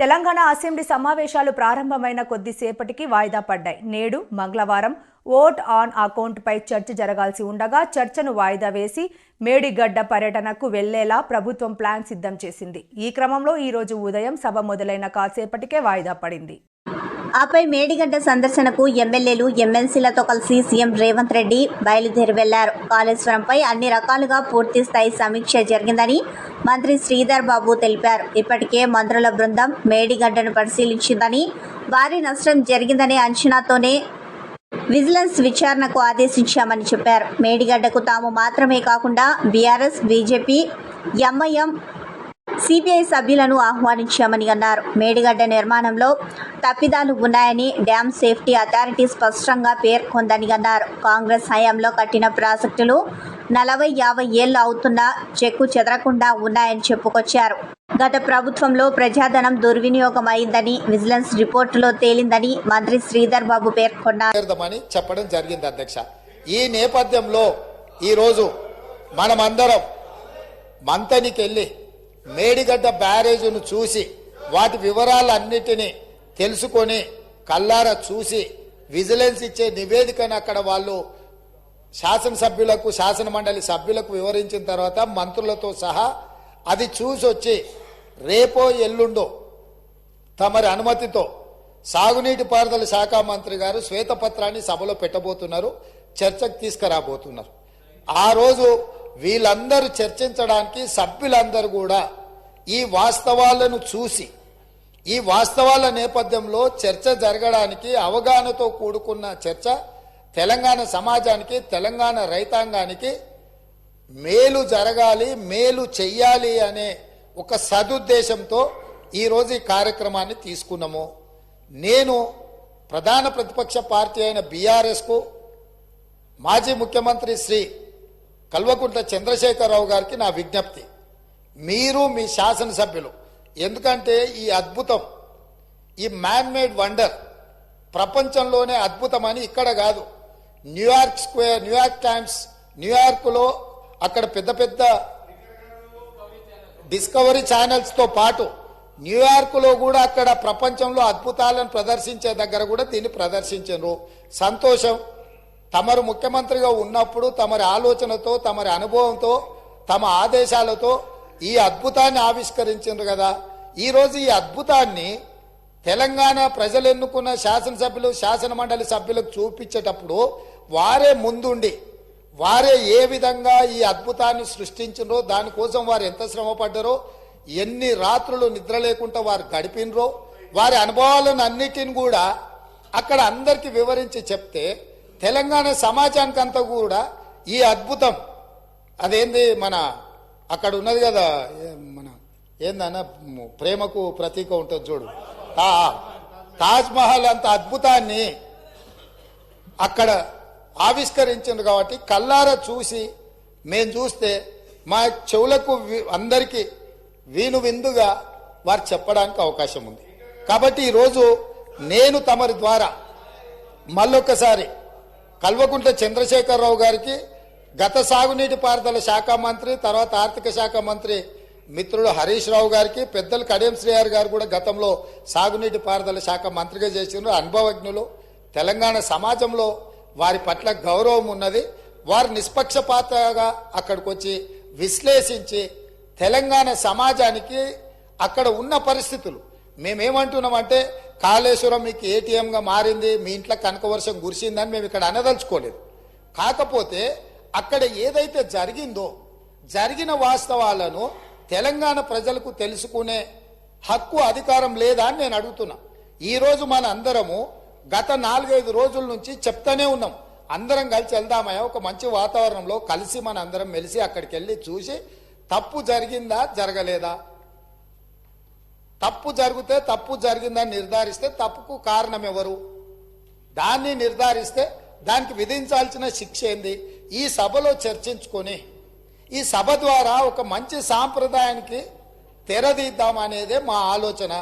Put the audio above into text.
Telangana assembly సమావేశాలు ప్రారంభమైన కొద్దిసేపటికి వాయిదా పడ్డాయి. నేడు మంగళవారం ఓట్ ఆన్ అకౌంట్పై చర్చ జరగాల్సి ఉండగా చర్చను వాయిదా వేసి మేడిగడ్డ పర్యటనకు వెళ్ళేలా ప్రభుత్వం ప్లాన్ సిద్ధం చేసింది. ఈ క్రమంలో ఈరోజు ఉదయం సభ మొదలైన కాసేపటికే వాయిదా పడింది. ఆపై మేడిగడ్డ సందర్శనకు ఎమ్మెల్యేలు ఎమ్మెల్సీలతో కలిసి సీఎం రేవంత్ రెడ్డి బయలుదేరి వెళ్ళారు. కాళేశ్వరంపై అన్ని రకాలుగా పూర్తి స్థాయి సమీక్ష జరిగిందని మంత్రి శ్రీధర్ బాబు తెలిపారు. ఇప్పటికే మంత్రుల బృందం మేడిగడ్డను పరిశీలించిందని భారీ నష్టం జరిగిందనే అంచనాతోనే విజిలెన్స్ విచారణకు ఆదేశించామని చెప్పారు. మేడిగడ్డకు తాము మాత్రమే కాకుండా బీఆర్ఎస్ బీజేపీ ఎంఐఎం సిబిఐ సభ్యులను ఆహ్వానించామని అన్నారు. మేడిగడ్డ నిర్మాణంలో తప్పిదాలు ఉన్నాయని డ్యామ్ సేఫ్టీ అథారిటీ స్పష్టంగా పేర్కొందని అన్నారు. కాంగ్రెస్ హయాంలో కట్టిన ప్రాజెక్టులు నలభై యాభై ఏళ్ళు అవుతున్నా చెక్కు చెదరకుండా ఉన్నాయని చెప్పుకొచ్చారు. గత ప్రభుత్వంలో ప్రజాధనం దుర్వినియోగం అయిందని విజిలెన్స్ రిపోర్టులో తేలిందని మంత్రి శ్రీధర్ బాబు పేర్కొన్నారు. చెప్పడం జరిగింది అధ్యక్ష. ఈ నేపథ్యంలో ఈరోజు మనమందరం మంతనికి వెళ్ళి మేడిగడ్డ బ్యారేజును చూసి వాటి వివరాలన్నిటినీ తెలుసుకొని కల్లార చూసి విజిలెన్స్ ఇచ్చే నివేదికను అక్కడ వాళ్ళు శాసనసభ్యులకు శాసనమండలి సభ్యులకు వివరించిన తర్వాత మంత్రులతో సహా అది చూసి వచ్చి రేపో ఎల్లుండో తమరి అనుమతితో సాగునీటి పారుదల శాఖ మంత్రి గారు శ్వేతపత్రాన్ని సభలో పెట్టబోతున్నారు చర్చకు తీసుకురాబోతున్నారు. ఆ రోజు వీళ్ళందరూ చర్చించడానికి సభ్యులందరూ కూడా ఈ వాస్తవాలను చూసి ఈ వాస్తవాల నేపథ్యంలో చర్చ జరగడానికి అవగాహనతో కూడుకున్న చర్చ తెలంగాణ సమాజానికి తెలంగాణ రైతాంగానికి మేలు జరగాలి మేలు చెయ్యాలి అనే ఒక సదుద్దేశంతో ఈరోజు ఈ కార్యక్రమాన్ని తీసుకున్నాము. నేను ప్రధాన ప్రతిపక్ష పార్టీ అయిన బీఆర్ఎస్కు మాజీ ముఖ్యమంత్రి శ్రీ కల్వకుంట్ల చంద్రశేఖరరావు గారికి నా విజ్ఞప్తి. మీరు మీ శాసనసభ్యులు. ఎందుకంటే ఈ అద్భుతం ఈ మ్యాన్ మేడ్ వండర్ ప్రపంచంలోనే అద్భుతమని ఇక్కడ కాదు. న్యూయార్క్ స్క్వేర్ న్యూయార్క్ టైమ్స్ న్యూయార్క్లో అక్కడ పెద్ద పెద్ద డిస్కవరీ ఛానల్స్తో పాటు న్యూయార్క్లో కూడా అక్కడ ప్రపంచంలో అద్భుతాలను ప్రదర్శించే దగ్గర కూడా దీన్ని ప్రదర్శించారు సంతోషం. తమరు ముఖ్యమంత్రిగా ఉన్నప్పుడు తమరి ఆలోచనతో తమరి అనుభవంతో తమ ఆదేశాలతో ఈ అద్భుతాన్ని ఆవిష్కరించారు కదా. ఈరోజు ఈ అద్భుతాన్ని తెలంగాణ ప్రజలు ఎన్నుకున్న శాసనసభ్యులు శాసన మండలి సభ్యులకు చూపించేటప్పుడు వారే ముందుండి వారే ఏ విధంగా ఈ అద్భుతాన్ని సృష్టించినరో దానికోసం వారు ఎంత శ్రమ పడ్డారో ఎన్ని రాత్రులు నిద్ర లేకుండా వారు గడిపినరో వారి అనుభవాలను అన్నిటిని కూడా అక్కడ అందరికీ వివరించి చెప్తే తెలంగాణ సమాజానికి అంతా కూడా ఈ అద్భుతం. అదేంది మన అక్కడ ఉన్నది కదా మన ఏందన్న ప్రేమకు ప్రతీక ఉంటుంది చూడు. తా తాజ్ మహల్ అంత అద్భుతాన్ని అక్కడ ఆవిష్కరించింది కాబట్టి కల్లార చూసి మేము చూస్తే మా చెవులకు అందరికీ వీను విందుగా వారు చెప్పడానికి అవకాశం ఉంది. కాబట్టి ఈరోజు నేను తమరి ద్వారా మళ్ళొక్కసారి కల్వకుంట చంద్రశేఖరరావు గారికి గత సాగునీటి పారుదల శాఖ మంత్రి తర్వాత ఆర్థిక శాఖ మంత్రి మిత్రుడు హరీష్ రావు గారికి పెద్దలు కడియం శ్రీహారి గారు కూడా గతంలో సాగునీటి పారుదల శాఖ మంత్రిగా చేసిన అనుభవజ్ఞులు తెలంగాణ సమాజంలో వారి పట్ల గౌరవం ఉన్నది. వారు నిష్పక్షపాతగా అక్కడికి వచ్చి విశ్లేషించి తెలంగాణ సమాజానికి అక్కడ ఉన్న పరిస్థితులు. మేమేమంటున్నామంటే కాళేశ్వరం మీకు ఏటీఎంగా మారింది మీ ఇంట్లో కనక వర్షం కురిసిందని మేము ఇక్కడ అనదలుచుకోలేదు. కాకపోతే అక్కడ ఏదైతే జరిగిందో జరిగిన వాస్తవాలను తెలంగాణ ప్రజలకు తెలుసుకునే హక్కు అధికారం లేదా అని నేను అడుగుతున్నా. ఈరోజు మన అందరము గత నాలుగైదు రోజుల నుంచి చెప్తానే ఉన్నాం. అందరం కలిసి వెళ్దామయ్యా ఒక మంచి వాతావరణంలో కలిసి మన అందరం మెలిసి అక్కడికి వెళ్ళి చూసి తప్పు జరిగిందా జరగలేదా? తప్పు జరిగితే తప్పు జరిగిందని నిర్ధారిస్తే తప్పుకు కారణం ఎవరు? దాన్ని నిర్ధారిస్తే దానికి విధించాల్సిన శిక్ష ఏంది? ఈ సభలో చర్చించుకొని ఈ సభ ద్వారా ఒక మంచి సాంప్రదాయానికి తెరదీద్దామనేదే మా ఆలోచన.